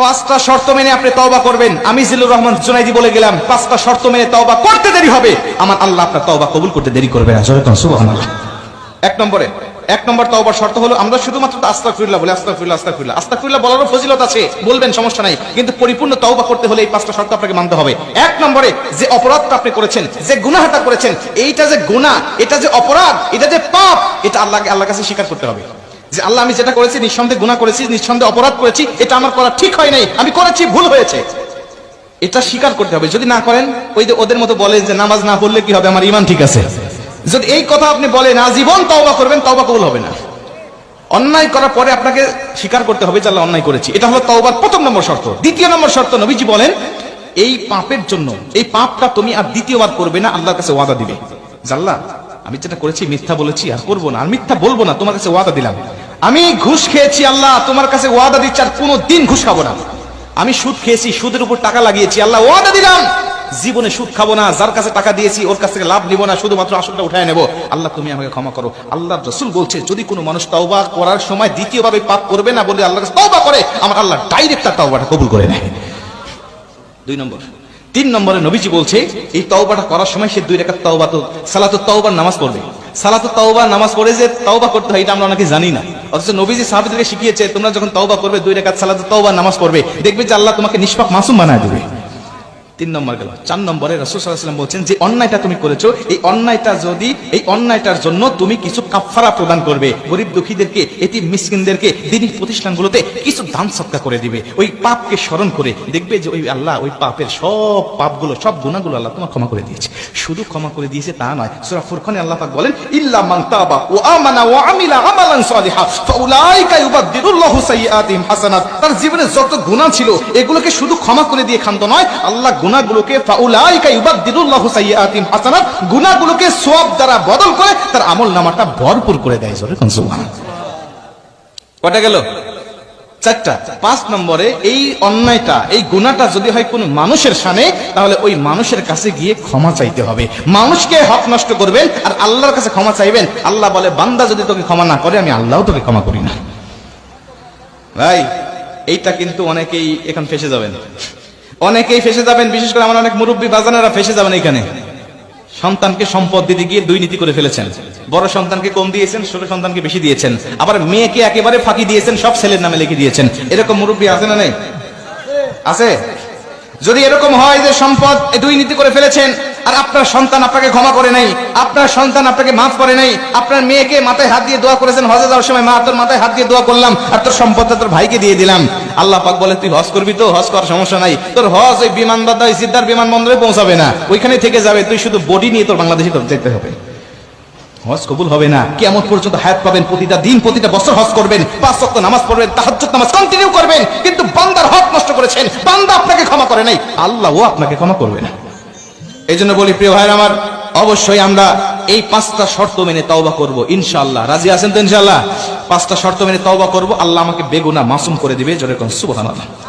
পাঁচটা শর্ত মেনে আপনি তওবা করবেন। আমি জিল্লুর রহমান জুনাইদি বলে গেলাম, পাঁচটা শর্ত মেনে তওবা করতে দেরি হবে। আমার আল্লাহ আপনার তওবা কবুল করতে দেরি করবে না। সুবহানাল্লাহ। এক নম্বরে, এক নম্বর তওবার শর্ত হলো, আমরা শুধুমাত্র আস্তাগফিরুল্লাহ বলি, আস্তাগফিরুল্লাহ আস্তাগফিরুল্লাহ। আস্তাগফিরুল্লাহ বলারও ফজিলত আছে, বলবেন সমস্যা নাই। কিন্তু পরিপূর্ণ তওবা করতে হলে এই পাঁচটা শর্ত আপনাকে মানতে হবে। এক নম্বরে, যে অপরাধটা আপনি করেছেন, যে গুনাহটা করেছেন, এইটা যে গুনাহ, এটা যে অপরাধ, এটা যে পাপ, এটা আল্লাহকে, আল্লাহর কাছে স্বীকার করতে হবে। যে আল্লাহ, আমি যেটা করেছি, নিঃসন্দেহে গুনাহ করেছি, নিঃসন্দেহে অপরাধ করেছি, এটা আমার করা ঠিক হয় নাই। আমি করেছি, ভুল হয়েছে। এটা স্বীকার করতে হবে। যদি না করেন, ওই যে ওদের মতো বলেন যে নামাজ না পড়লে কি হবে? আমার ইমান ঠিক আছে। যদি এই কথা আপনি বলেন আজীবন তওবা করবেন, তওবা কবুল হবে না। অন্যায় করার পরে আপনাকে স্বীকার করতে হবে যে আল্লাহ অন্যায় করেছি। এটা হলো তওবার প্রথম নম্বর শর্ত। দ্বিতীয় নম্বর শর্ত, নবীজি বলেন, এই পাপের জন্য, এই পাপটা তুমি আর দ্বিতীয়বার করবে না, আল্লাহর কাছে ওয়াদা দিবে। জাল্লা আমি যেটা করেছি, মিথ্যা বলেছি আর করব না। আর মিথ্যা বলব না, তোমার কাছে ওয়াদা দিলাম। আমি ঘুষ খেয়েছি, আল্লাহ, তোমার কাছে ওয়াদা দিচ্ছি আর কোনো দিন ঘুষ খাব না। আমি সুদ খেয়েছি, সুদের উপর টাকা লাগিয়েছি, আল্লাহ, ওয়াদা দিলাম। জীবনে সুদ খাব না, যার কাছে টাকা দিয়েছি, ওর কাছ থেকে লাভ নিব না, শুধুমাত্র আসলটা উঠায় নেব। আল্লাহ, তুমি আমাকে ক্ষমা করো। আল্লাহ রসুল বলছে, যদি কোনো মানুষ তওবা করার সময় দ্বিতীয়ভাবে পাপ করবে না বলে আল্লাহ তওবা করে, আমার আল্লাহ ডাইরেক্ট তার তওবাটা কবুল করে নেয়। দুই নম্বর। তিন নম্বরে নবীজি বলছে, এই তওবাটা করার সময় সে দুই রেখা তওবা তো সালাতুত তওবার নামাজ পড়বে। সালাতুত তাওবা নামাজ পড়ে যে তওবা করতে হয়, এটা আমরা অনেকে জানি না। অথচ নবীজি সাহাবিদেরকে শিখিয়েছে, তোমরা যখন তওবা করবে, দুই রেখাত সালাতুত তাওবা নামাজ পড়বে। দেখবে যে আল্লাহ তোমাকে নিষ্পাক মাসুম বানায় দেবে। তিন নম্বর গেল। চার নম্বরে রসুল সাল্লাম বলছেন, যে অন্যায়টা তুমি করেছ, এই অন্যায়টা যদি, এই অন্যায়টার জন্য তুমি কিছু কাফারা প্রদান করবে, গরিব দুঃখীদেরকে এটি মিসকিনদেরকে, দিনী প্রতিষ্ঠানগুলোতে কিছু দান সৎকা করে দিবে। ওই পাপকে স্মরণ করে দেখবে যে ওই আল্লাহ, ওই পাপের সব পাপগুলো, সব গুণাগুলো আল্লাহ তোমার ক্ষমা করে দিয়েছে। শুধু ক্ষমা করে দিয়েছে তা নয়, সূরা ফুরকানে আল্লাহ পাক বলেন, ইল্লা মান তাবা ওয়া আমানা ওয়া আমিলা আমালান সালিহা, ফাউলাইকা ইউবাদদিলুল্লাহু সাইয়্যাতিহিম হাসানাত। তার জীবনে যত গুনাহ ছিল, এগুলোকে শুধু ক্ষমা করে দিয়ে ক্ষান্ত নয়, আল্লাহ ফাউলাইকা সাইয়্যাতিহিম হাসানাত সওয়াব দ্বারা বদল করে তার ভরপুর করে দেয় জোরে কোন কটা গেল? চারটা। পাঁচ নম্বরে এই অন্যায়টা, এই গুণাটা যদি হয় মানুষের সামনে, তাহলে ওই মানুষের কাছে গিয়ে ক্ষমা চাইতে হবে। মানুষকে হক নষ্ট করবেন আর আল্লাহর কাছে ক্ষমা চাইবেন। আল্লাহ বলে, বান্দা যদি তোকে ক্ষমা না করে, আমি আল্লাহও তোকে ক্ষমা করি না। ভাই, এইটা কিন্তু অনেকেই এখন ফেসে যাবেন। অনেকেই ফেসে যাবেন, বিশেষ করে আমার অনেক মুরব্বী বাজানেরা ফেসে যাবেন এখানে সন্তানকে সম্পদ দিতে গিয়ে দুই নীতি করে ফেলেছেন। বড় সন্তানকে কম দিয়েছেন, ছোট সন্তানকে বেশি দিয়েছেন। আবার মেয়েকে একেবারে ফাঁকি দিয়েছেন, সব ছেলের নামে লিখে দিয়েছেন। এরকম মুরব্বী আছে না নেই? আছে? যদি এরকম হয় যে সম্পদ দুই নীতি করে ফেলেছেন, আর আপনার সন্তান আপনাকে ক্ষমা করে নাই, আপনার সন্তান আপনাকে মাফ করে নাই, আপনার মেয়েকে মাথায় হাত দিয়ে দোয়া করেছেন, হজে যাওয়ার সময়, মা, তোর মাথায় হাত দিয়ে দোয়া করলাম, আর তোর সম্পদটা তোর ভাইকে দিয়ে দিলাম। আল্লাহ পাক বলে, তুই হজ করবি তো? হজ করার সমস্যা নাই। তোর হজ ওই বিমান বাদা ওই সিদ্ধার বিমানবন্দরে পৌঁছাবে না। ওইখানে থেকে যাবে। তুই শুধু বডি নিয়ে তোর বাংলাদেশে যেতে হবে। হজ কবুল হবে না। কেমন পর্যন্ত হায়াত পাবেন প্রতিটা দিন, প্রতিটা বছর হজ করবেন। পাঁচ ওয়াক্ত নামাজ পড়বেন, তাহাজ্জুদ নামাজ কন্টিনিউ করবেন। কিন্তু বান্দার হক নষ্ট করেছেন। বান্দা আপনাকে ক্ষমা করে নাই। আল্লাহও আপনাকে ক্ষমা করবে না। এই জন্য বলি, প্রিয় ভাইয়ের আমার, অবশ্যই আমরা এই পাঁচটা শর্ত মেনে তওবা করব, ইনশাআল্লাহ। রাজি আছেন তো ইনশাআল্লাহ? পাঁচটা শর্ত মেনে তওবা করব। আল্লাহ আমাকে বেগুনা মাসুম করে দিবে, জোরে কোন সুবহানাল্লাহ।